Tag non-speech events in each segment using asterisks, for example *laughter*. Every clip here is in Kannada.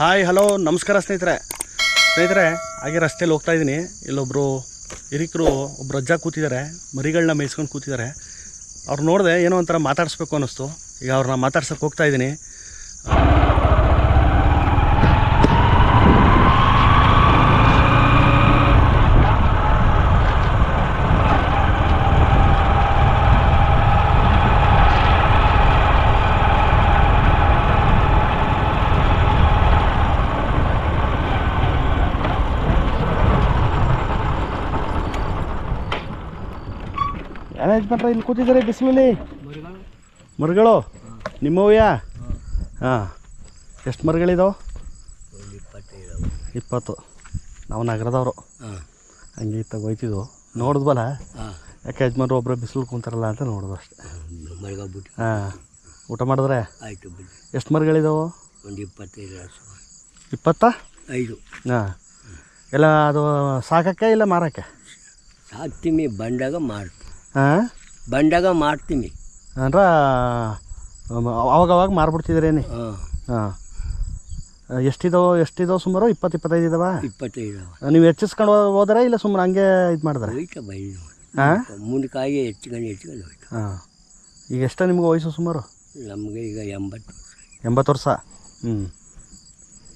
ಹಾಯ್, ಹಲೋ, ನಮಸ್ಕಾರ ಸ್ನೇಹಿತರೆ. ಸ್ನೇಹಿತರೆ, ಹಾಗೆ ರಸ್ತೆಯಲ್ಲಿ ಹೋಗ್ತಾ ಇದ್ದೀನಿ. ಇಲ್ಲೊಬ್ಬರು ಹಿರಿಕರು ಒಬ್ಬರು ಅಜ್ಜ ಕೂತಿದ್ದಾರೆ. ಮರಿಗಳನ್ನ ಮೇಯಿಸ್ಕೊಂಡು ಕೂತಿದ್ದಾರೆ. ಅವ್ರು ನೋಡಿದೆ ಏನೋ ಒಂಥರ ಮಾತಾಡಿಸ್ಬೇಕು ಅನ್ನಿಸ್ತು. ಈಗ ಅವ್ರನ್ನ ಮಾತಾಡ್ಸೋಕೆ ಹೋಗ್ತಾ ಇದ್ದೀನಿ. ಯಜಮಾನ್ರ ಇಲ್ಲಿ ಕೂತಿದ್ದಾರೆ ಬಿಸಿಲಲ್ಲಿ ಮರಗಳು? ನಿಮ್ಮವ್ಯಾ ಹಾಂ. ಎಷ್ಟು ಮರಗಳಿದಾವೆ? ಇಪ್ಪತ್ತು. ನಾವು ನಗರದವರು. ಹಾಂ. ಹಂಗೆ ಇತ್ತಾಗ ಹೋಯ್ತಿದ್ವು. ನೋಡಿದ್ವಲ್ಲ ಹಾಂ. ಯಾಕೆ ಯಜಮಾನ್ರು ಒಬ್ಬರು ಬಿಸಿಲು ಕುಂತಾರಲ್ಲ ಅಂತ ನೋಡಿದ್ವು ಅಷ್ಟೇ. ಹಾಂ. ಊಟ ಮಾಡಿದ್ರೆ? ಆಯಿತು ಎಷ್ಟು ಮರಗಳಿದಾವೆ? ಒಂದು ಇಪ್ಪತ್ತೈದು ಇಪ್ಪತ್ತ? ಐದು. ಹಾಂ. ಎಲ್ಲ ಅದು ಸಾಕಕ್ಕೆ ಇಲ್ಲ ಮಾರಕ್ಕೆ? ಸಾಕ್ತೀನಿ ಬಂದಾಗ ಮಾಡ್ತೀನಿ ಹಾಂ ಬಂದಾಗ ಮಾಡ್ತೀನಿ ಅಂದ್ರೆ ಅವಾಗವಾಗ ಅವಾಗ ಮಾರ್ಬಿಡ್ತಿದ್ರೇನಿ? ಹಾಂ. ಹಾಂ. ಎಷ್ಟಿದಾವೆ ಎಷ್ಟಿದಾವೆ ಸುಮಾರು? ಇಪ್ಪತ್ತು ಇಪ್ಪತ್ತೈದು ಇದಾವ? ಇಪ್ಪತ್ತೈದು ನೀವು ಹೆಚ್ಚಿಸ್ಕೊಂಡು ಹೋದ್ರೆ ಇಲ್ಲ ಸುಮ್ಮನೆ ಹಂಗೆ ಇದು ಮಾಡಿದ್ರೆ? ಹೋಯ್ತಾ ಬೈ ಹಾಂ ಮುಂದಕ್ಕಾಗಿ ಹೆಚ್ಚಿಕೊಂಡು ಹೆಚ್ಚಿಕೊಂಡು ಹೋಯ್ತು. ಹಾಂ. ಈಗ ಎಷ್ಟು ನಿಮ್ಗೆ ವಯಸ್ಸು ಸುಮಾರು? ನಮಗೆ ಈಗ ಎಂಬತ್ತು ಎಂಬತ್ತು ವರ್ಷ? ಹ್ಞೂ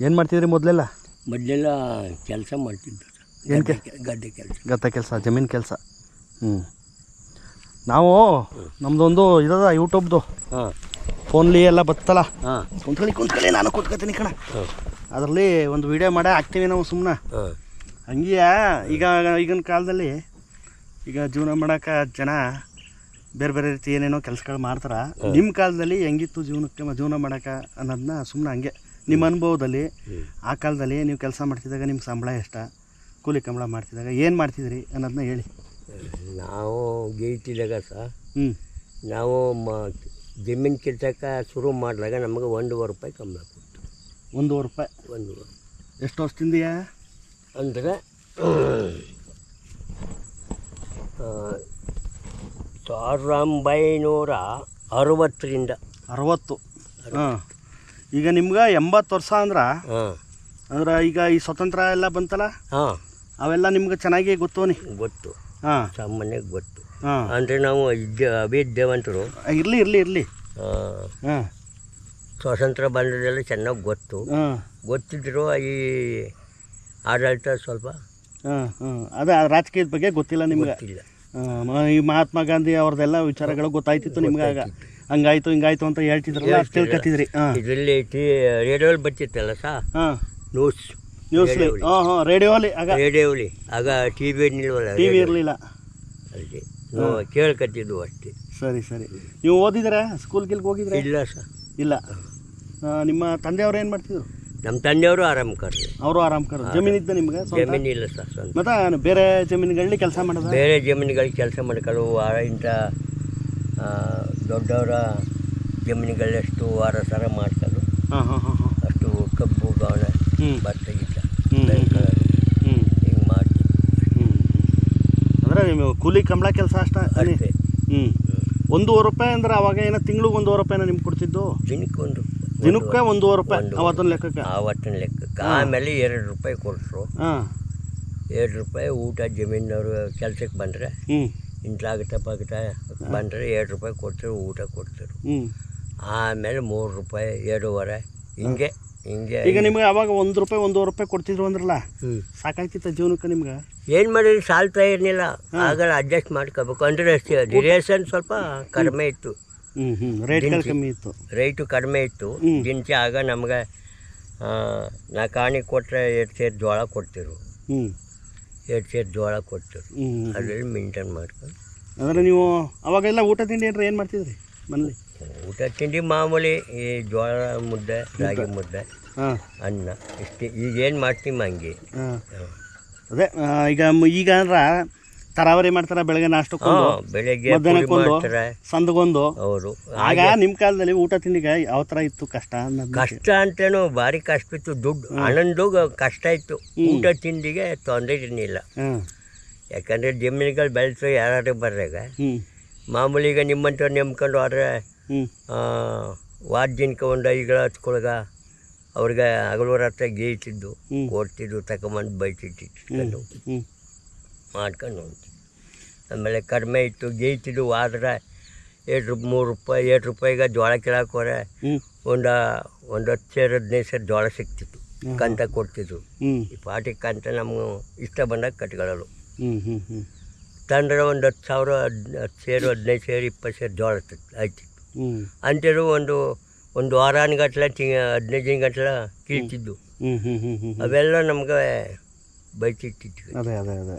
ಏನು ಮಾಡ್ತಿದ್ರಿ ಮೊದಲೆಲ್ಲ? ಮೊದಲೆಲ್ಲ ಕೆಲಸ ಮಾಡ್ತಿದ್ದು ಏನು ಗದ್ದೆ ಕೆಲಸ. ಗದ್ದೆ ಕೆಲಸ ಜಮೀನು ಕೆಲಸ. ಹ್ಞೂ ನಾವು ನಮ್ಮದೊಂದು ಇದದ ಯೂಟ್ಯೂಬ್ದು ಫೋನ್ಲಿ ಎಲ್ಲ ಬತ್ತಲ್ಲ. ಹಾಂ. ಕುಂತ್ಕೊಳ್ಳಿ ಕುಂತ್ಕೊಳ್ಳಿ ನಾನು ಕುತ್ಕೊತೀನಿ ಕಣ. ಅದರಲ್ಲಿ ಒಂದು ವಿಡಿಯೋ ಮಾಡೇ ಹಾಕ್ತೀವಿ ನಾವು ಸುಮ್ಮನೆ ಹಂಗೀಯ ಹಂಗೆಯಾ ಈಗ ಈಗಿನ ಕಾಲದಲ್ಲಿ ಈಗ ಜೀವನ ಮಾಡೋಕೆ ಜನ ಬೇರೆ ಬೇರೆ ರೀತಿ ಏನೇನೋ ಕೆಲಸಗಳು ಮಾಡ್ತಾರೆ. ನಿಮ್ಮ ಕಾಲದಲ್ಲಿ ಹೆಂಗಿತ್ತು ಜೀವನಕ್ಕೆ ಜೀವನ ಮಾಡೋಕೆ ಅನ್ನೋದನ್ನ ಸುಮ್ಮನೆ ಹಂಗೆ. ನಿಮ್ಮ ಅನುಭವದಲ್ಲಿ ಆ ಕಾಲದಲ್ಲಿ ನೀವು ಕೆಲಸ ಮಾಡ್ತಿದ್ದಾಗ ನಿಮ್ಮ ಸಂಬಳ ಎಷ್ಟ? ಕೂಲಿ ಕಂಬಳ ಮಾಡ್ತಿದ್ದಾಗ ಏನು ಮಾಡ್ತಿದ್ರಿ ಅನ್ನೋದನ್ನ ಹೇಳಿ. ನಾವು ಗೀಟಿದಾಗ ಸಹ ನಾವು ಮ ಜಮೀನು ಕಿತ್ತಕ್ಕೆ ಶುರು ಮಾಡಿದಾಗ ನಮಗೆ ಒಂದೂವರೆ ರೂಪಾಯಿ ಕಮ್ಮಿ ಕೊಟ್ಟು ಒಂದೂವರೆ ರೂಪಾಯಿ? ಒಂದೂವರೆ. ಎಷ್ಟು ವರ್ಷದಿಂದೆಯಾ ಅಂದರೆ ಸಾವಿರದ ಒಂಬೈನೂರ ಅರವತ್ತರಿಂದ. ಅರವತ್ತು. ಹಾಂ. ಈಗ ನಿಮ್ಗೆ ಎಂಬತ್ತು ವರ್ಷ ಅಂದ್ರೆ? ಹಾಂ. ಅಂದ್ರೆ ಈಗ ಈ ಸ್ವತಂತ್ರ ಎಲ್ಲ ಬಂತಲ್ಲ? ಹಾಂ. ಅವೆಲ್ಲ ನಿಮ್ಗೆ ಚೆನ್ನಾಗಿ ಗೊತ್ತು ಗೊತ್ತು. ಸಾಮಾನ್ಯಕ್ಕೆ ಗೊತ್ತು. ಹಾಂ. ಅಂದರೆ ನಾವು ಇದ್ದೆ ಅವಿದ್ಯಾವಂತರು. ಇರಲಿ ಇರಲಿ ಇರಲಿ. ಸ್ವಾತಂತ್ರ್ಯ ಬಂದದೆಲ್ಲ ಚೆನ್ನಾಗಿ ಗೊತ್ತು. ಹಾಂ. ಗೊತ್ತಿದ್ರು ಈ ಆಡಳಿತ ಸ್ವಲ್ಪ ಹಾಂ ಹಾಂ. ಅದೇ ರಾಜಕೀಯದ ಬಗ್ಗೆ ಗೊತ್ತಿಲ್ಲ ನಿಮ್ಗೆ? ಗೊತ್ತಿಲ್ಲ. ಈ ಮಹಾತ್ಮ ಗಾಂಧಿ ಅವ್ರದ್ದೆಲ್ಲ ವಿಚಾರಗಳು ಗೊತ್ತಾಯ್ತಿತ್ತು ನಿಮ್ಗೆ ಆಗ? ಹಂಗಾಯ್ತು ಹಿಂಗಾಯ್ತು ಅಂತ ಹೇಳ್ತಿದ್ರು. ಹಾಂ. ಇದರಲ್ಲಿ ಟಿ ರೇಡಿಯೋಲಿ ಬರ್ತಿತ್ತಲ್ಲ ಸಾ? ಹಾಂ. ನ್ಯೂಸ್ ನ್ಯೂಸ್ಲಿ ಹಾಂ ಹಾಂ ರೇಡಿಯೋಲಿ ಆಗ ರೇಡಿಯೋಲಿ ಆಗ ಟಿ ವಿ ನಿಲ್ವಲ್ಲ ಟಿ ವಿ ಇರಲಿಲ್ಲ. ಅಲ್ಲಿ ನಾವು ಕೇಳ್ಕತ್ತಿದ್ವು ಅಷ್ಟೇ. ಸರಿ ಸರಿ. ನೀವು ಓದಿದ್ರೆ? ಸ್ಕೂಲ್ ಗಿಲ್ಗೆ ಹೋಗಿದ್ರೆ? ಇಲ್ಲ ಸರ್ ಇಲ್ಲ. ಆ, ನಿಮ್ಮ ತಂದೆಯವ್ರು ಏನು ಮಾಡ್ತಿದ್ರು? ನಮ್ಮ ತಂದೆಯವರು ಆರಾಮ್ ಕರ್ರಿ ಅವರು ಆರಾಮ್ ಕರ್ ಜಮೀನು ಇದ್ದ ನಿಮ್ಗೆ ಸ್ವಂತ? ಜಮೀನು ಇಲ್ಲ ಸರ್ ಸ್ವಂತ. ಮತ್ತೆ ಬೇರೆ ಜಮೀನುಗಳಲ್ಲಿ ಕೆಲಸ ಮಾಡೋದ? ಬೇರೆ ಜಮೀನುಗಳಿಗೆ ಕೆಲಸ ಮಾಡ್ಕೊಳ್ಳು ವಾರ ಇಂಥ ಆ, ದೊಡ್ಡವರ ಜಮೀನುಗಳಷ್ಟು ವಾರ ಸರ ಮಾಡ್ಕೊಂಡು ಹಾಂ ಹಾಂ ಹಾಂ ಹಾಂ. ಅಷ್ಟು ಕಬ್ಬು ಗವನ ಹ್ಞೂ ಭತ್ತ ಗಿತ್ತ ಹ್ಮ್, ಹ್ಮ್, ಹ್ಞೂ ಹಿಂಗೆ ಮಾಡ್ತೀವಿ ಹ್ಞೂ ಅಂದರೆ ನೀವು ಕೂಲಿ ಕಂಬಳ ಕೆಲಸ ಅಷ್ಟ ಅಷ್ಟೇ. ಹ್ಞೂ ಒಂದೂವರೆ ರೂಪಾಯಿ ಅಂದ್ರೆ ಅವಾಗ ಏನ ತಿಂಗ್ಳಿಗೆ ಒಂದೂವರೆ ರೂಪಾಯಿನ ನಿಮ್ಗೆ ಕೊಡ್ತಿದ್ದು? ದಿನಕ್ಕೆ ಒಂದು ದಿನಕ್ಕೆ ಒಂದೂವರೆ ರೂಪಾಯಿ ಅವತ್ತಿನ ಲೆಕ್ಕಕ್ಕೆ? ಆವತ್ತಿನ ಲೆಕ್ಕಕ್ಕೆ. ಆಮೇಲೆ ಎರಡು ರೂಪಾಯಿ ಕೊಟ್ಟರು ಹಾಂ. ಎರಡು ರೂಪಾಯಿ ಊಟ ಜಮೀನವರು ಕೆಲಸಕ್ಕೆ ಬಂದರೆ. ಹ್ಞೂ ಇಂಟ್ಲಾಗುತ್ತೆ ಪಾಕಿಟ ಬಂದರೆ ಎರಡು ರೂಪಾಯಿ ಕೊಡ್ತಾರೆ ಊಟ ಕೊಡ್ತಾರೆ. ಹ್ಞೂ ಆಮೇಲೆ ಮೂರು ರೂಪಾಯಿ ಎರಡೂವರೆ. ಹಿಂಗೆ ಹಿಂಗೆ ಈಗ ನಿಮ್ಗೆ ಅವಾಗ ಒಂದು ರೂಪಾಯಿ ಒಂದೂವರೆ ರೂಪಾಯಿ ಕೊಡ್ತಿದ್ರು ಅಂದ್ರಲ್ಲ? ಹ್ಞೂ ಸಾಕಾಗ್ತಿತ್ತ ಜೀವನಕ್ಕೆ ನಿಮ್ಗೆ? ಏನು ಮಾಡಿದ್ರೆ ಸಾಲ್ತಾ ಇರಲಿಲ್ಲ. ಆಗಲ್ಲ ಅಡ್ಜಸ್ಟ್ ಮಾಡ್ಕೋಬೇಕು. ಅಂದರೆ ಡ್ಯೂರೇಷನ್ ಸ್ವಲ್ಪ ಕಡಿಮೆ ಇತ್ತು. ಕಮ್ಮಿ ಇತ್ತು. ರೇಟು ಕಡಿಮೆ ಇತ್ತು. ದಿನಚಿ ಆಗ ನಮ್ಗೆ ನಾ ಕಾಣಿ ಕೊಟ್ಟರೆ ಎರಡು ಸೇರು ಜೋಳ ಕೊಡ್ತಿರು. ಎರಡು ಸೇರು ಜೋಳ ಕೊಡ್ತಿರು. ಅದರಲ್ಲಿ ಮೇಂಟೈನ್ ಮಾಡ್ಕೊಂಡು ಅಂದರೆ ನೀವು ಅವಾಗೆಲ್ಲ ಊಟ ತಿಂಡಿ ಏನ್ರ ಏನು ಮಾಡ್ತಿದ್ರಿ ಮನೇಲಿ? ಊಟ ತಿಂಡಿ ಮಾಮೂಲಿ ಈ ಜೋಳ ಮುದ್ದೆ ರಾಗಿ ಮುದ್ದೆ ಅನ್ನ ಇಷ್ಟೇ. ಈಗೇನು ಮಾಡ್ತೀವಿ ಹಂಗೆ. ಹಾಂ. ಅದೇ ಈಗ ಈಗ ಅಂದ್ರೆ ತರಾವರಿ ಮಾಡ್ತಾರ ಬೆಳಗ್ಗೆ ನಾಷ್ಟಕ್ಕೊಂದು ಬೆಳಗ್ಗೆ ಮಧ್ಯಾಹ್ನಕ್ಕೊಂದು ಮಾಡ್ತಾರೆ. ಹೌದು ಆಗ ನಿಮ್ಮ ಕಾಲದಲ್ಲಿ ಊಟ ತಿಂಡಿಗೆ ಯಾವ ಥರ ಇತ್ತು ಕಷ್ಟ ಅನ್ನೋದು ಕಷ್ಟ ಅಂತೇನು ಭಾರಿ ಕಷ್ಟ ಇತ್ತು ದುಡ್ಡು ಹನ್ನೊಂದು ಕಷ್ಟ ಇತ್ತು. ಊಟ ತಿಂಡಿಗೆ ತೊಂದರೆ ಇರಲಿಲ್ಲ ಯಾಕಂದ್ರೆ ಜಮೀನುಗಳು ಬೆಳೆಸೋ ಯಾರು ಬರ್ರಾಗ ಮಾಮೂಲಿ ಈಗ ನಿಮ್ಮಂಥವ್ರು ನೆಮ್ಕೊಂಡು ಹೋದ್ರೆ ಹ್ಞೂ ವಾರ ದಿನಕ್ಕೆ ಒಂದು ಐದು ಹಚ್ಕೊಳಗ ಅವ್ರಿಗೆ ಹಗಲೂರ ಹತ್ರ ಗೇಯ್ತಿದ್ದು. ಕೊಡ್ತಿದ್ದು ತಗೊಂಬಂದು ಬೈತಿಟ್ಟಿಟ್ಕೊಂಡು ಮಾಡ್ಕೊಂಡು ಹೋಗ್ತೀವಿ. ಆಮೇಲೆ ಕಡಿಮೆ ಇತ್ತು ಗೇಯ್ತಿದ್ದು ಆದ್ರೆ ಎರಡು ರೂಪಾಯಿ ಮೂರು ರೂಪಾಯಿ ಎರಡು ರೂಪಾಯಿಗೆ ಜೋಳ ಕೀಳಕ್ಕೆ ಹೋರೆ ಒಂದು ಒಂದು ಹತ್ತು ಸೇರು ಹದಿನೈದು ಸೇರು ಜೋಳ ಸಿಕ್ತಿತ್ತು. ಕಂತ ಕೊಡ್ತಿದ್ರು. ಈ ಪಾಟಿ ಕಂತ ನಮ್ಗೆ ಇಷ್ಟ ಬಂದಾಗ ಹ್ಞೂ ತಂದ್ರೆ ಒಂದು ಹತ್ತು ಸಾವಿರ ಹದ್ ಹತ್ತು ಸೇರು ಹದಿನೈದು ಸೇರು ಇಪ್ಪತ್ತು ಸೇರು ಜೋಳ ಆಯ್ತಿತ್ತು. ಅಂತಿರು ಅಂಥದ್ದು ಒಂದು ಒಂದು ವಾರಾನ್ಗಟ್ಲೆ ತಿಂಗ ಹದಿನೈದು ಕೀಳ್ತಿದ್ದು ಹ್ಞೂ ಹ್ಞೂ ಹ್ಞೂ ಅವೆಲ್ಲ ನಮಗೆ ಬೈತಿಟ್ಟಿತ್ತು ಅದೇ ಅದೇ ಅದೇ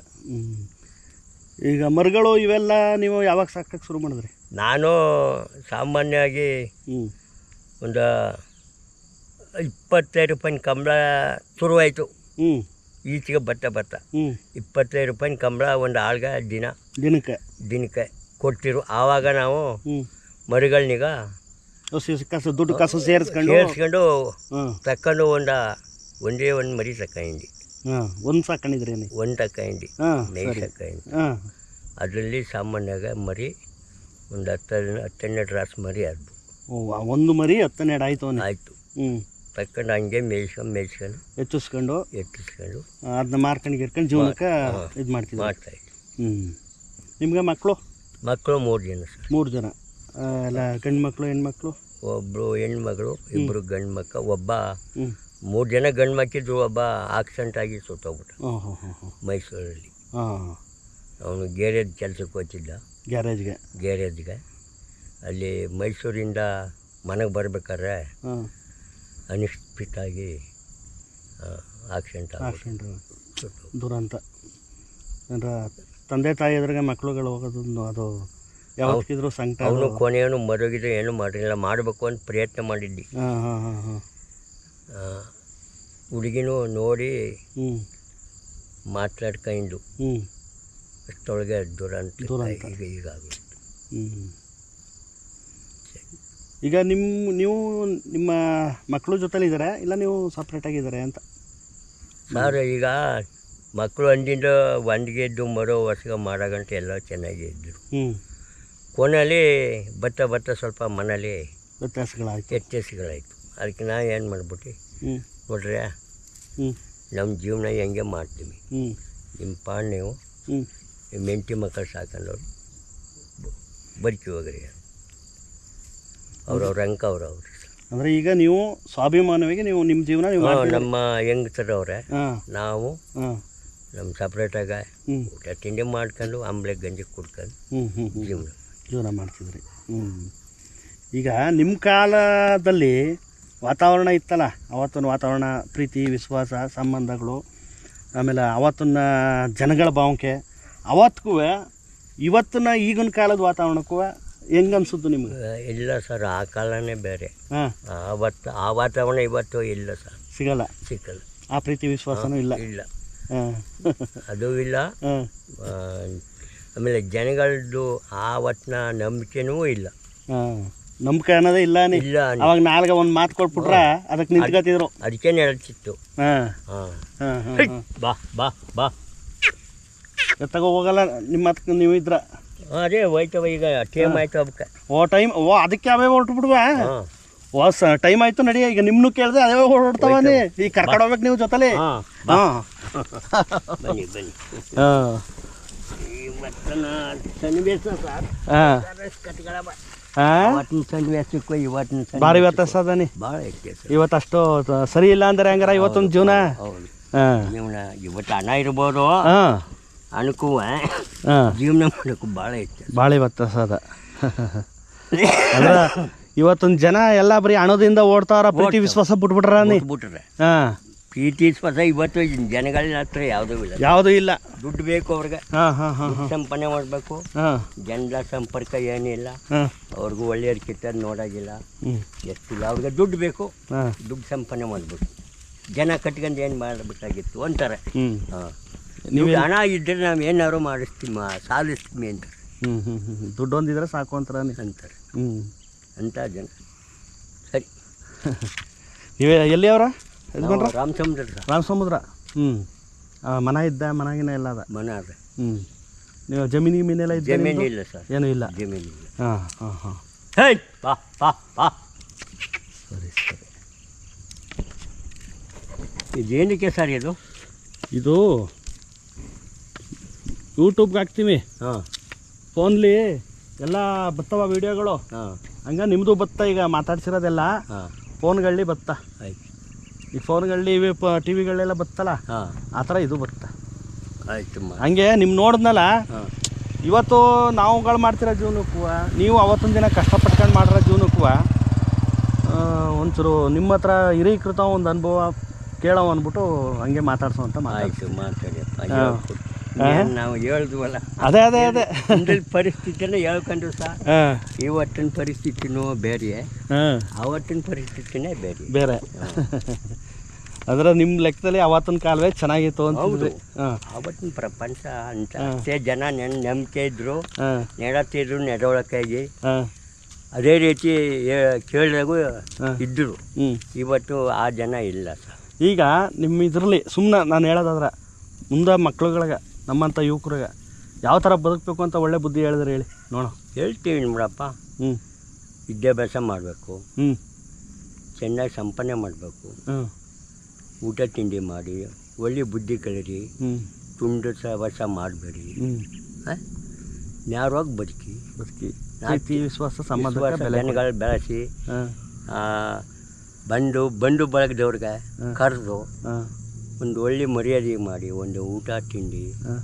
ಈಗ ಮರಗಳು ಇವೆಲ್ಲ ನೀವು ಯಾವಾಗ ಸಾಕಕ್ಕೆ ಶುರು ಮಾಡಿದ್ರಿ ನಾನು ಸಾಮಾನ್ಯವಾಗಿ ಒಂದು ಇಪ್ಪತ್ತೈದು ರೂಪಾಯಿ ಕಂಬಳ ಶುರುವಾಯಿತು ಹ್ಞೂ ಈಚೆಗೆ ಬತ್ತ ಬತ್ತ ಹ್ಞೂ ಇಪ್ಪತ್ತೈದು ರೂಪಾಯಿನ ಕಂಬಳ ಒಂದು ಆಳ್ಗ ದಿನ ದಿನಕ್ಕೆ ದಿನಕ್ಕೆ ಕೊಟ್ಟಿರು ಆವಾಗ ನಾವು ಮರಿಗಳನ್ನೀಗ ಕಸ ದುಡ್ಡು ಕಸ ಸೇರಿಸ್ಕೊಂಡು ಸೇರಿಸ್ಕೊಂಡು ಹ್ಞೂ ತಕ್ಕೊಂಡು ಒಂದು ಒಂದೇ ಒಂದು ಮರಿ ತಕೊಂಡಿ ಹಾಂ ಒಂದು ಸಾಕೊಂಡಿದ್ರಿ ಒಂದು ತಕೊಂಡಿ ಹಾಂ ನೈ ಸರಿ. ಹಾಂ. ಅದರಲ್ಲಿ ಸಾಮಾನ್ಯವಾಗಿ ಮರಿ ಒಂದು ಹತ್ತು ಹತ್ತೆರಡು ರಾಸು ಮರಿ ಆದ್ವು ಓ ಒಂದು ಮರಿ ಹತ್ತೆರಡು ಆಯಿತು ಒಂದು ಆಯಿತು. ಹ್ಞೂ ತಕ್ಕೊಂಡು ಹಂಗೆ ಮೇಯ್ಸ್ಕೊಂಡು ಮೇಯ್ಸ್ಕೊಂಡು ಹೆಚ್ಚಿಸ್ಕೊಂಡು ಎತ್ತಿಸ್ಕೊಂಡು ಅದನ್ನ ಮಾರ್ಕೊಂಡು ಗಿರ್ಕೊಂಡು ಜೀವನಕ್ಕೆ ಇದು ಮಾಡ್ತೀವಿ ಮಾಡ್ತಾಯಿದ್ವಿ ಹ್ಞೂ ನಿಮ್ಗೆ ಮಕ್ಕಳು ಮಕ್ಕಳು ಮೂರು ಜನ ಸರ್. ಮೂರು ಜನ. ಎಲ್ಲ ಗಂಡು ಮಕ್ಕಳು ಹೆಣ್ಮಕ್ಳು? ಒಬ್ಬರು ಹೆಣ್ಮಗಳು ಇಬ್ಬರು ಗಂಡು ಮಕ್ಕ ಒಬ್ಬ ಮೂರು ಜನ ಗಂಡು ಮಕ್ಕಿದ್ರು ಒಬ್ಬ ಆಕ್ಸಿಡೆಂಟ್ ಆಗಿ ಸುತ್ತೋಗ್ಬಿಟ್ಟು ಮೈಸೂರಲ್ಲಿ. ಅವನು ಗ್ಯಾರೇಜ್ ಕೆಲಸಕ್ಕೆ ಹೋಗ್ತಿದ್ದ. ಗ್ಯಾರೇಜ್ಗೆ? ಗ್ಯಾರೇಜ್ಗೆ. ಅಲ್ಲಿ ಮೈಸೂರಿಂದ ಮನೆಗೆ ಬರ್ಬೇಕಾದ್ರೆ ಅನಿಶ್ಚಿತಾಗಿ ಆಕ್ಸಿಡೆಂಟ್ ಆಕ್ಸಿಡೆಂಟ್ ದುರಂತ. ಅಂದ್ರೆ ತಂದೆ ತಾಯಿ ಎದುರಿಗೆ ಮಕ್ಕಳುಗಳು ಹೋಗೋದು ಅದು ಯಾವತ್ತಿದ್ರು ಸಂಕಟ ಅವನು ಕೊನೆಯನ್ನು ಮರೋಗಿದ್ರೆ ಏನು ಮಾಡಿರಲಿಲ್ಲ ಮಾಡಬೇಕು ಅಂತ ಪ್ರಯತ್ನ ಮಾಡಿದ್ದಿ. ಹಾಂ ಹಾಂ ಹಾಂ ಹಾಂ. ಹುಡುಗಿನೂ ನೋಡಿ ಹ್ಞೂ ಮಾತಾಡ್ಕೊಂಡು. ಹ್ಞೂ ಅಷ್ಟೊಳಗೆ ದುರಂತ ದುರಂತ. ಈಗ ಈಗ ಆಗುತ್ತೆ ಹ್ಞೂ ಈಗ ನಿಮ್ಮ ನೀವು ನಿಮ್ಮ ಮಕ್ಕಳು ಜೊತೆಲಿ ಇದ್ದಾರೆ ಇಲ್ಲ ನೀವು ಸಪ್ರೇಟಾಗಿದ್ದಾರೆ ಅಂತ? ಸರ್ ಈಗ ಮಕ್ಕಳು ಅಂದಿಂದ ಒಂದಿಗೆ ಇದ್ದು ಮರೋ ವರ್ಷಗ ಮಾಡೋ ಗಂಟೆ ಎಲ್ಲ ಚೆನ್ನಾಗಿ ಇದ್ದರು ಹ್ಞೂ ಕೊನೆಯಲ್ಲಿ ಭತ್ತ ಭತ್ತ ಸ್ವಲ್ಪ ಮನೇಲಿ ವ್ಯತ್ಯಾಸಗಳಾಯ್ತು. ವ್ಯತ್ಯಾಸಗಳಾಯಿತು. ಅದಕ್ಕೆ ನಾ ಏನು ಮಾಡ್ಬಿಟ್ಟು? ಹ್ಞೂ ನೋಡ್ರಿ ಹ್ಞೂ ನಮ್ಮ ಜೀವನ ಹೆಂಗೆ ಮಾಡ್ತೀವಿ? ನಿಮ್ಮ ಪಾಡ್ ನೀವು? ಹ್ಞೂ ನಿಮ್ಮ ಹೆಂಡತಿ ಮಕ್ಕಳು ಸಾಕೊಂಡು ಬದುಕಿ ಹೋಗ್ರಿ. ಅವ್ರವ್ರ ಅಂಕ ಅವ್ರವ್ರು. ಅಂದರೆ ಈಗ ನೀವು ಸ್ವಾಭಿಮಾನವಾಗಿ ನೀವು ನಿಮ್ಮ ಜೀವನ ನೀವು. ನಮ್ಮ ಹೆಂಗಸರವ್ರೆ ನಾವು ನಮ್ಮ ಸಪ್ರೇಟಾಗ ಊಟ ತಿಂಡಿ ಮಾಡ್ಕೊಂಡು ಆಂಬ್ಲೆ ಗಂಜಿ ಕುಡ್ಕೊಂಡು ಜೀವನ. ಜೀವನ ಮಾಡ್ತಿದ್ರಿ. ಹ್ಞೂ ಈಗ ನಿಮ್ಮ ಕಾಲದಲ್ಲಿ ವಾತಾವರಣ ಇತ್ತಲ್ಲ ಅವತ್ತಿನ ವಾತಾವರಣ ಪ್ರೀತಿ ವಿಶ್ವಾಸ ಸಂಬಂಧಗಳು ಆಮೇಲೆ ಅವತ್ತಿನ ಜನಗಳ ಭಾವನೆ ಅವತ್ತಿಗೂ ಇವತ್ತಿನ ಈಗಿನ ಕಾಲದ ವಾತಾವರಣಕ್ಕೂ ಹೆಂಗೆ ಅನ್ಸುತ್ತೆ ನಿಮ್ಗೆ? ಇಲ್ಲ ಸರ್ ಆ ಕಾಲನೇ ಬೇರೆ. ಹಾಂ. ಆವತ್ತು ಆ ವಾತಾವರಣ ಇವತ್ತು ಇಲ್ಲ ಸರ್. ಸಿಗಲ್ಲ? ಸಿಕ್ಕಲ್ಲ ಆ ಪ್ರೀತಿ ವಿಶ್ವಾಸನೂ ಇಲ್ಲ? ಇಲ್ಲ. ಹಾಂ. ಅದು ಇಲ್ಲ. ಆಮೇಲೆ ಜನಗಳದ್ದು ಆ ಆವತ್ತಿನ ನಂಬಿಕೆನೂ ಇಲ್ಲ. ನಂಬಿಕೆ ಅನ್ನೋದೇ ಇಲ್ಲ ಇಲ್ಲ ಅವಾಗ ನಾಲ್ಗೆ ಒಂದು ಮಾತು ಕೊಟ್ಬಿಟ್ರ ಅದಕ್ಕೆ ನಿಂತ್ಕೊತಿದ್ರು ಅದಕ್ಕೆ ನೆರಳ್ತಿತ್ತು ಬಾ ಬಾ ಬಾ. ಎತ್ತಾಗ ಹೋಗಲ್ಲ. ನಿಮ್ಮ ಅದಕ್ಕೆ ನೀವು ಇದ್ರ. ಅದೇ ಹೋಯ್ತವ ಈಗ. ಟೈಮ್ ಆಯ್ತು ಅದಕ್ಕೆ ಓ ಟೈಮ್ ಓ ಅದಕ್ಕೆ ಅವೇ ಹೊರಟು ಬಿಡುವ ಓ ಸ ಟೈಮ್ ಆಯ್ತು ನಡಿ ಈಗ ನಿಮ್ನು ಕೇಳಿದೆ ಅದೇ ಹೊರಡ್ತಾವ ಈಗ ಕರ್ಕೊಂಡು ಹೋಗ್ಬೇಕು ನೀವು ಜೊತೆಲಿ. ಹಾಂ ಹಾಂ. ಬನ್ನಿ ಬನ್ನಿ. ಹಾಂ. ಭಾರಿ ವ್ಯತ್ಯಾಸ ಅದ ನೀ ಭಾಳ ಇವತ್ತು ಅಷ್ಟು ಸರಿ ಇಲ್ಲ ಅಂದ್ರೆ ಹೆಂಗಾರ ಇವತ್ತೊಂದು ಜೀವನ? ಇವತ್ತು ಹಣ ಇರ್ಬೋದು ಹಾಂ. ಜೀವನ ಮಾಡೋಕ್ಕೂ ಭಾಳ ಇತ್ತು ಭಾಳ ವ್ಯತ್ಯಾಸ ಅದ ಅಂದ್ರೆ ಇವತ್ತೊಂದು ಜನ ಎಲ್ಲ ಬರೀ ಹಣದಿಂದ ಓಡ್ತಾರ ಪ್ರೀತಿ ವಿಶ್ವಾಸ ಬಿಟ್ಬಿಟ್ರ. ನೀ ಬಿಟ್ರೆ ಹಾಂ. ಪ್ರೀತಿ ಸ್ವತಃ ಇವತ್ತು ಜನಗಳ ಹತ್ರ ಯಾವುದೂ ಇಲ್ಲ. ಯಾವುದೂ ಇಲ್ಲ. ದುಡ್ಡು ಬೇಕು ಅವ್ರಿಗೆ. ಸಂಪಾದನೆ ಮಾಡಬೇಕು. ಜನರ ಸಂಪರ್ಕ ಏನಿಲ್ಲ. ಅವ್ರಿಗೂ ಒಳ್ಳೆಯ ಕಿತ್ತ ನೋಡೋದಿಲ್ಲ ಎಷ್ಟು ಎಷ್ಟಿಲ್ಲ ಅವ್ರಿಗೆ ದುಡ್ಡು ಬೇಕು. ದುಡ್ಡು ಸಂಪಾದನೆ ಮಾಡಬೇಕು. ಜನ ಕಟ್ಕೊಂಡು ಏನು ಮಾಡಬೇಕಾಗಿತ್ತು ಅಂತಾರೆ. ನೀವು ಹಣ ಇದ್ದರೆ ನಾವು ಏನಾದ್ರು ಮಾಡಿಸ್ತೀವಿ ಮಾ- ಸಾಲಿಸ್ತೀವಿ ಅಂತಾರೆ. ದುಡ್ಡು ಒಂದಿದ್ರೆ ಸಾಕು ಅಂತಾರೆ ಅಂತಾರೆ. ಹ್ಞೂ ಅಂತ ಜನ. ಸರಿ. *laughs* ನೀವೇ ಎಲ್ಲಿ ಅವ್ರ ಯಜಮಾನ್ರ ರಾಮಚಂದ್ರ ಸರ್ ರಾಮ ಸಮುದ್ರ ಹ್ಞೂ ಮನ ಇದ್ದ ಮನಾಗಿನ ಎಲ್ಲ ಅದ? ಮನ ಅದ. ಹ್ಞೂ ನೀವು ಜಮೀನಿ ಮೀನೆಲ್ಲ ಇದ್ದ ಜಮೀನು ಇಲ್ಲ ಸರ್. ಏನೂ ಇಲ್ಲ? ಜಮೀನು ಇಲ್ಲ ಹಾಂ ಹಾಂ ಹಾಂ. ಹೇ ಬಾ ಬಾ ಪಾ ಸರಿ ಸರಿ. ಇದೇನಕ್ಕೆ ಸರ್ ಇದು? ಇದು ಯೂಟ್ಯೂಬ್ಗೆ ಹಾಕ್ತೀವಿ ಹಾಂ. ಫೋನ್ಲಿ ಎಲ್ಲ ಬತ್ತವ ವೀಡಿಯೋಗಳು ಹಾಂ. ಹಂಗೆ ನಿಮ್ಮದು ಬತ್ತ ಈಗ ಮಾತಾಡ್ಸಿರೋದೆಲ್ಲ ಹಾಂ. ಫೋನ್ಗಳಲ್ಲಿ ಬತ್ತ. ಆಯ್ತು. ಈ ಫೋನ್ಗಳಲ್ಲಿ ಇವೆ ಟಿ ವಿಗಳೆಲ್ಲ ಬತ್ತಲ್ಲ? ಆ ಥರ ಇದು ಬತ್ತ? ಆಯ್ತು ಹಂಗೆ ನಿಮ್ಮ ನೋಡಿದ್ನಲ್ಲ? ಇವತ್ತು ನಾವುಗಳು ಮಾಡ್ತಿರೋ ಜೀವನಕ್ಕೂ ನೀವು ಅವತ್ತೊಂದು ದಿನ ಕಷ್ಟಪಟ್ಕೊಂಡು ಮಾಡಿರೋ ಜೀವನಕ್ಕೂ ಒಂಚೂರು ನಿಮ್ಮ ಹತ್ರ ಹಿರೀಕೃತ ಒಂದು ಅನುಭವ ಕೇಳೋ ಅಂದ್ಬಿಟ್ಟು ಹಂಗೆ ಮಾತಾಡ್ಸೋ ಅಂತ ಮಾತಾಡ್ತೀವಿ ಆಯ್ತು ನಾವು ಹೇಳಿದ್ವಲ್ಲ? ಅದೇ ಅದೇ ಅದೇ. ಹಿಂದಿನ ಪರಿಸ್ಥಿತಿನ ಹೇಳ್ಕೊಂಡು ಸರ್ ಇವತ್ತಿನ ಪರಿಸ್ಥಿತಿನೂ ಬೇರೆ. ಅವತ್ತಿನ ಪರಿಸ್ಥಿತಿನೇ ಬೇರೆ. ಬೇರೆ. ಅಂದ್ರೆ ನಿಮ್ಮ ಲೆಕ್ಕದಲ್ಲಿ ಅವತ್ತಿನ ಕಾಲವೇ ಚೆನ್ನಾಗಿತ್ತು ಅಂತ ಹೌದು. ಅವತ್ತಿನ ಪ್ರಪಂಚ ಅಂತ. ಅಷ್ಟೇ ಜನ ನೆನ್ ನಂಬಿಕೆ ಇದ್ರು. ನೆಡತಿದ್ರು ನೆಡವಳಕಾಗಿ ಅದೇ ರೀತಿ ಕೇಳಿದಾಗೂ. ಇದ್ದರು ಇವತ್ತು ಆ ಜನ ಇಲ್ಲ ಈಗ ನಿಮ್ಮ ಇದರಲ್ಲಿ ಸುಮ್ಮನೆ ನಾನು ಹೇಳೋದಾದ್ರೆ ಮುಂದೆ ಮಕ್ಳುಗಳಿಗೆ ನಮ್ಮಂಥ ಯುವಕರಿಗೆ ಯಾವ ಥರ ಬದುಕಬೇಕು ಅಂತ ಒಳ್ಳೆ ಬುದ್ಧಿ ಹೇಳಿದ್ರೆ ಹೇಳಿ. ನೋಡೋಣ. ಹೇಳ್ತೀವಿ ನೋಡಪ್ಪ ಹ್ಞೂ. ವಿದ್ಯಾಭ್ಯಾಸ ಮಾಡಬೇಕು. ಹ್ಞೂ. ಚೆನ್ನಾಗಿ ಸಂಪಾದನೆ ಮಾಡಬೇಕು. ಹ್ಞೂ. ಊಟ ತಿಂಡಿ ಮಾಡಿ ಒಳ್ಳೆ ಬುದ್ಧಿ ಕಳೀರಿ ಹ್ಞೂ. ತುಂಡು ಸಹವಾಸ ಮಾಡಬೇಡಿ. ಹ್ಞೂ. ನ್ಯಾರವಾಗಿ ಬದುಕಿ. ಬದುಕಿ. ವಿಶ್ವಾಸ ಕೊಡಿ. ಜನಗಳು ಬೆಳೆಸಿ. ಬಂದು ಬಂಡು ಬಳಗದವ್ರಿಗೆ. ಕರೆದು ಒಂದು ಒಳ್ಳೆ ಮರ್ಯಾದೆ ಮಾಡಿ ಒಂದು ಊಟ ತಿಂಡಿ ಹಾಂ.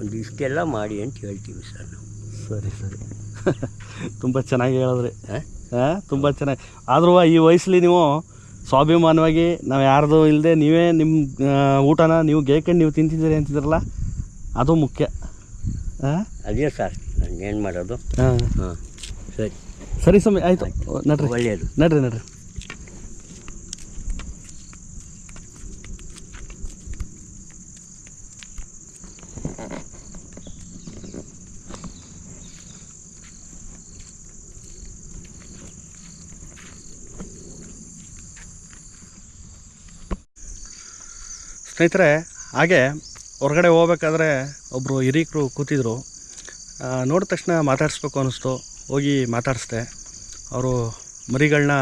ಒಂದು ಇಷ್ಟೆಲ್ಲ ಮಾಡಿ ಅಂತ ಹೇಳ್ತೀವಿ ಸರ್ ನಾವು. ಸರಿ ಸರಿ. *laughs* ತುಂಬ ಚೆನ್ನಾಗಿ ಹೇಳಿದ್ರಿ. ಹಾಂ? ಹಾಂ? ತುಂಬ ಚೆನ್ನಾಗಿ. ಆದರೂ ಈ ವಯಸ್ಸಲ್ಲಿ ನೀವು ಸ್ವಾಭಿಮಾನವಾಗಿ ನಾವು ಯಾರ್ದು ಇಲ್ಲದೆ ನೀವೇ ನಿಮ್ಮ ಊಟನ ನೀವು ಗೇಕೊಂಡು ನೀವು ತಿಂತಿದ್ದೀರಿ ಅಂತಿದ್ರಲ್ಲ ಅದು ಮುಖ್ಯ. ಹಾಂ? ಅದೇ ಸರ್ ನಾನು ಏನು ಮಾಡೋದು? ಹಾಂ. ಹಾಂ. ಸರಿ. ಸರಿ ಸ್ವಾಮಿ ಆಯಿತು. ನಡ್ರಿ. ಒಳ್ಳೆಯದು ನಡ್ರಿ ನಡ್ರಿ. ಸ್ನೇಹಿತರೆ, ಹಾಗೆ ಹೊರಗಡೆ ಹೋಗ್ಬೇಕಾದ್ರೆ ಒಬ್ಬರು ಹಿರೀಕರು ಕೂತಿದ್ರು. ನೋಡಿದ ತಕ್ಷಣ ಮಾತಾಡಿಸ್ಬೇಕು ಅನ್ನಿಸ್ತು. ಹೋಗಿ ಮಾತಾಡಿಸ್ದೆ. ಅವರು ಮರಿಗಳನ್ನ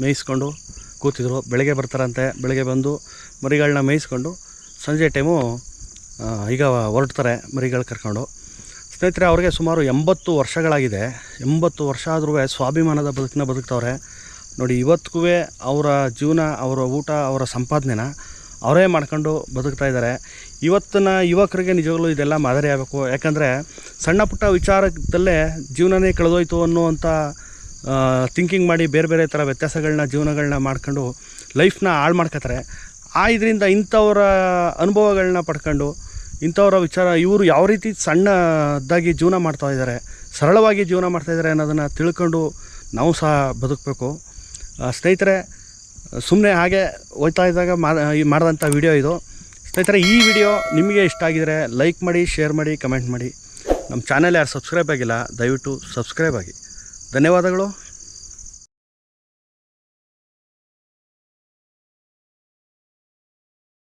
ಮೇಯಿಸ್ಕೊಂಡು ಕೂತಿದ್ರು. ಬೆಳಗ್ಗೆ ಬರ್ತಾರಂತೆ. ಬೆಳಗ್ಗೆ ಬಂದು ಮರಿಗಳನ್ನ ಮೇಯಿಸ್ಕೊಂಡು ಸಂಜೆ ಟೈಮು ಈಗ ಹೊರಡ್ತಾರೆ ಮರಿಗಳು ಕರ್ಕೊಂಡು. ಸ್ನೇಹಿತರೆ, ಅವ್ರಿಗೆ ಸುಮಾರು ಎಂಬತ್ತು ವರ್ಷಗಳಾಗಿದೆ. ಎಂಬತ್ತು ವರ್ಷ ಆದ್ರೂ ಸ್ವಾಭಿಮಾನದ ಬದುಕನ್ನ ಬದುಕ್ತವ್ರೆ. ನೋಡಿ ಇವತ್ತಿಗೂ ಅವರ ಜೀವನ, ಅವರ ಊಟ, ಅವರ ಸಂಪಾದನೆನ ಅವರೇ ಮಾಡ್ಕೊಂಡು ಬದುಕ್ತಾ ಇದ್ದಾರೆ. ಇವತ್ತಿನ ಯುವಕರಿಗೆ ನಿಜವಾಗ್ಲೂ ಇದೆಲ್ಲ ಮಾದರಿ ಆಗಬೇಕು. ಯಾಕಂದರೆ ಸಣ್ಣ ಪುಟ್ಟ ವಿಚಾರದಲ್ಲೇ ಜೀವನನೇ ಕಳೆದೋಯ್ತು ಅನ್ನುವಂಥ ಥಿಂಕಿಂಗ್ ಮಾಡಿ ಬೇರೆ ಬೇರೆ ಥರ ವ್ಯತ್ಯಾಸಗಳನ್ನ ಜೀವನಗಳನ್ನ ಮಾಡ್ಕೊಂಡು ಲೈಫ್ನ ಹಾಳು ಮಾಡ್ಕೋತಾರೆ ಆ ಇದರಿಂದ ಇಂಥವರ ಅನುಭವಗಳನ್ನ ಪಡ್ಕೊಂಡು, ಇಂಥವರ ವಿಚಾರ, ಇವರು ಯಾವ ರೀತಿ ಸಣ್ಣದಾಗಿ ಜೀವನ ಮಾಡ್ತಾ ಇದ್ದಾರೆ, ಸರಳವಾಗಿ ಜೀವನ ಮಾಡ್ತಾ ಇದ್ದಾರೆ ಅನ್ನೋದನ್ನು ತಿಳ್ಕೊಂಡು ನಾವು ಸಹ ಬದುಕಬೇಕು. ಸ್ನೇಹಿತರೆ ಸುಮ್ಮನೆ ಹಾಗೆ ಹೋಯ್ತಾ ಇದ್ದಾಗ ಮಾಡಿದಂಥ ವಿಡಿಯೋ ಇದು. ಸ್ನೇಹಿತರೆ, ಈ ವಿಡಿಯೋ ನಿಮಗೆ ಇಷ್ಟ ಆಗಿದರೆ ಲೈಕ್ ಮಾಡಿ, ಶೇರ್ ಮಾಡಿ, ಕಮೆಂಟ್ ಮಾಡಿ. ನಮ್ಮ ಚಾನೆಲ್ ಯಾರು ಸಬ್ಸ್ಕ್ರೈಬ್ ಆಗಿಲ್ಲ, ದಯವಿಟ್ಟು ಸಬ್ಸ್ಕ್ರೈಬ್ ಆಗಿ. ಧನ್ಯವಾದಗಳು.